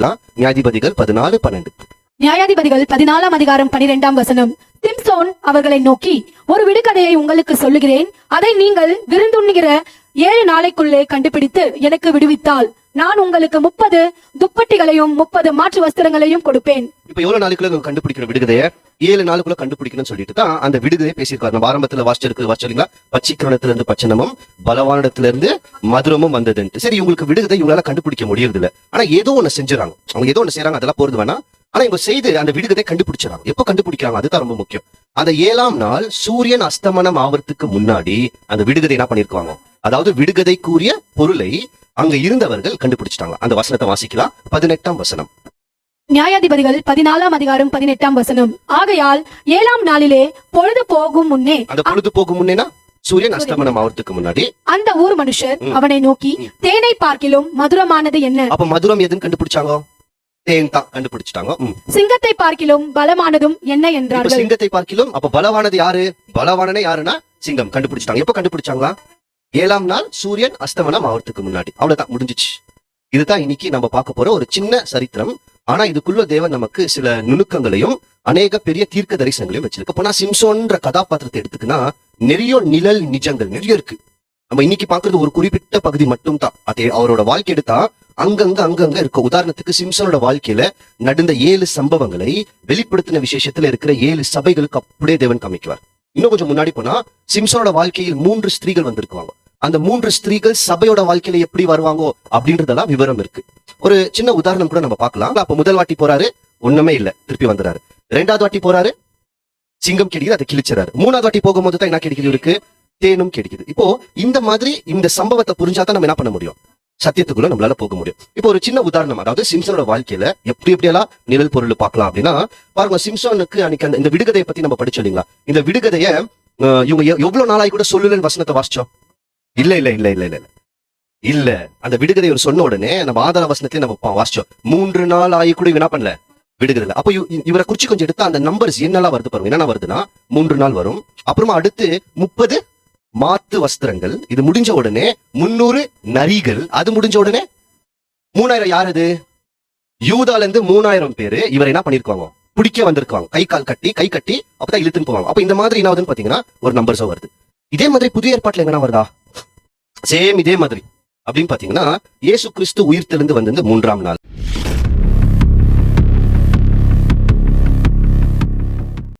நியாயாதிபதிகள் பதினாலு பன்னெண்டு. நியாயாதிபதிகள் பதினாலாம் அதிகாரம் பனிரெண்டாம் வசனம். சிம்சோன் அவர்களை நோக்கி ஒரு விடுகதையை உங்களுக்கு சொல்லுகிறேன். அதை நீங்கள் விருந்துண்ணுகிற ஏழு நாளைக்குள்ளே கண்டுபிடித்து எனக்கு விடுவித்தால். நான் உங்களுக்கு முப்பது துப்பட்டிகளையும் முப்பது மாற்று வஸ்திரங்களையும் கொடுப்பேன். இப்ப எவ்வளவு நாளுக்குள்ள கண்டுபிடிக்கணும் கண்டுபிடிக்கிற விடுகதைய? ஏழு நாளுக்குள்ள கண்டுபிடிக்கணும்னு சொல்லிட்டு தான் அந்த விடுதலை பேசியிருக்காரு. நம்ம ஆரம்பத்துல வாசிச்சிருக்கு வாசிச்சிருங்களா பச்சிக்கிரணத்துல இருந்து பச்சனமும் பலவானிடத்துல இருந்து மதுரமும் வந்ததுன்ட்டு. சரி இவங்களுக்கு விடுதலை இவங்களால கண்டுபிடிக்க முடியறது இல்ல ஆனா ஏதோ ஒண்ணு செஞ்சுறாங்க. அவங்க ஏதோ ஒண்ணு செய்யறாங்க அதெல்லாம் போறது வேணா ஆனா இவங்க செய்து அந்த விடுகதை கண்டுபிடிச்சாங்க எப்ப கண்டுபிடிக்கிறாங்க? அதுதான் ரொம்ப முக்கியம். அந்த ஏழாம் நாள் சூரியன் அஸ்தமனம் ஆவறதுக்கு முன்னாடி அந்த விடுகதை என்ன பண்ணிருக்காங்க அதாவது விடுகதை கூறிய பொருளை அங்க இருந்தவர்கள் கண்டுபிடிச்சிட்டாங்க. அந்த வசனத்தை வாசிக்கலாம். பதினெட்டாம் வசனம். நியாயாதிபதிகள் பதினாலாம் அதிகாரம் பதினெட்டாம் வசனம். ஆகையால் ஏழாம் நாளிலே பொழுது போகும் முன்னே அந்த பொழுது போகும் முன்னேனா? சூரியன் அஸ்தமனம் ஆவறதுக்கு முன்னாடி. அந்த ஊர் மனுஷர் அவனை நோக்கி தேனை பார்க்கிலும் மதுரமானது என்ன? அப்ப மதுரம் எதுன்னு கண்டுபிடிச்சாங்க? தேன் தான் கண்டுபிடிச்சிட்டாங்க. சிங்கத்தை பார்க்கிலும் பலமானதும் என்ன என்றார்கள். சிங்கத்தை பார்க்கிலும் அப்ப பலவானது யாரு? பலவானனே யாருன்னா சிங்கம். கண்டுபிடிச்சிட்டாங்க. எப்ப கண்டுபிடிச்சாங்களா? ஏழாம் நாள் சூரியன் அஸ்தமனம் ஆவறதுக்கு முன்னாடி. அவ்வளவுதான் முடிஞ்சிச்சு. இதுதான் இன்னைக்கு நம்ம பார்க்க போற ஒரு சின்ன சரித்திரம். ஆனா இதுக்குள்ள தேவன் நமக்கு சில நுணுக்கங்களையும் அநேக பெரிய தீர்க்க தரிசனங்களையும் வச்சிருக்கு. போனா சிம்சோன்ற கதாபாத்திரத்தை எடுத்துக்கினா நிறைய நிழல் நிஜங்கள் நிறைய இருக்கு. நம்ம இன்னைக்கு பாக்குறது ஒரு குறிப்பிட்ட பகுதி மட்டும் தான் அதே அவரோட வாழ்க்கை எடுத்தா அங்கங்க அங்கங்க இருக்க. உதாரணத்துக்கு சிம்சனோட வாழ்க்கையில நடந்த ஏழு சம்பவங்களை வெளிப்படுத்தின விசேஷத்துல இருக்கிற ஏழு சபைகளுக்கு அப்படியே தேவன் காமிக்குவார். இன்னும் கொஞ்சம் முன்னாடி போனா சிம்சனோட வாழ்க்கையில் மூன்று ஸ்திரீகள் வந்திருக்குவாங்க. அந்த மூன்று ஸ்திரீகள் சபையோட வாழ்க்கையில எப்படி வருவாங்கோ அப்படின்றதெல்லாம் விவரம் இருக்கு. ஒரு சின்ன உதாரணம் கூட நம்ம பார்க்கலாம். அப்ப முதல் வாட்டி போறாரு ஒண்ணுமே இல்ல. திருப்பி வந்துறாரு. ரெண்டாவது வாட்டி போறாரு சிங்கம் கிடைக்குது அதை கிழிச்சிறாரு. மூணாவது வாட்டி போகும்போது தான் என்ன கிடைக்குது இருக்கு தேனும் கிடைக்குது. இப்போ இந்த மாதிரி இந்த சம்பவத்தை புரிஞ்சாதான் நம்ம என்ன பண்ண முடியும்? சத்தியத்துக்குள்ள நம்மளால போக முடியும். இப்போ ஒரு சின்ன உதாரணம் அதாவது சிம்சனோட வாழ்க்கையில எப்படி எப்படியெல்லாம் நிழல் பொருள் பார்க்கலாம் அப்படின்னா பாருங்க சிம்சனுக்கு அன்னைக்கு அந்த இந்த விடுகதையை பத்தி நம்ம படிச்சோம் இல்லைங்களா? இந்த விடுகதைய இவங்க எவ்வளவு நாளாய் கூட சொல்லலன்னு வசனத்தை வாசிச்சோம்? இல்ல இல்ல இல்ல இல்ல இல்ல இல்ல. இல்ல. அந்த விடுகதை ஒரு சொன்ன உடனே நம்ம ஆதார வசனத்தையும் நம்ம வாசிச்சோம். மூன்று நாள் ஆகி கூட என்ன பண்ணல? விடுகிறதுல அப்ப அப்போ இவரை குறிச்சு கொஞ்சம் எடுத்தா அந்த நம்பர்ஸ் என்னெல்லாம் வருது பாருங்க. என்னென்ன வருதுன்னா மூன்று நாள் வரும். அப்புறமா அடுத்து முப்பது மாத்து வஸ்திரங்கள். இது முடிஞ்ச உடனே முன்னூறு நரிகள். அது முடிஞ்ச உடனே மூணாயிரம் யார் அது? யூதால இருந்து மூணாயிரம் பேரு இவர் என்ன பண்ணிருக்காங்க? பிடிக்க வந்திருக்காங்க. கை கால் கட்டி கை கட்டி அப்பதான் இழுத்துன்னு போவாங்க. அப்ப இந்த மாதிரி என்ன ஆகுதுன்னு பாத்தீங்கன்னா ஒரு நம்பர்ஸோ வருது. இதே மாதிரி புதிய ஏற்பாட்டுல எங்கன்னா வருதா? சேம் இதே மாதிரி. அப்படின்னு பாத்தீங்கன்னா இயேசு கிறிஸ்து உயிர் வந்திருந்து வந்தது மூன்றாம் நாள்.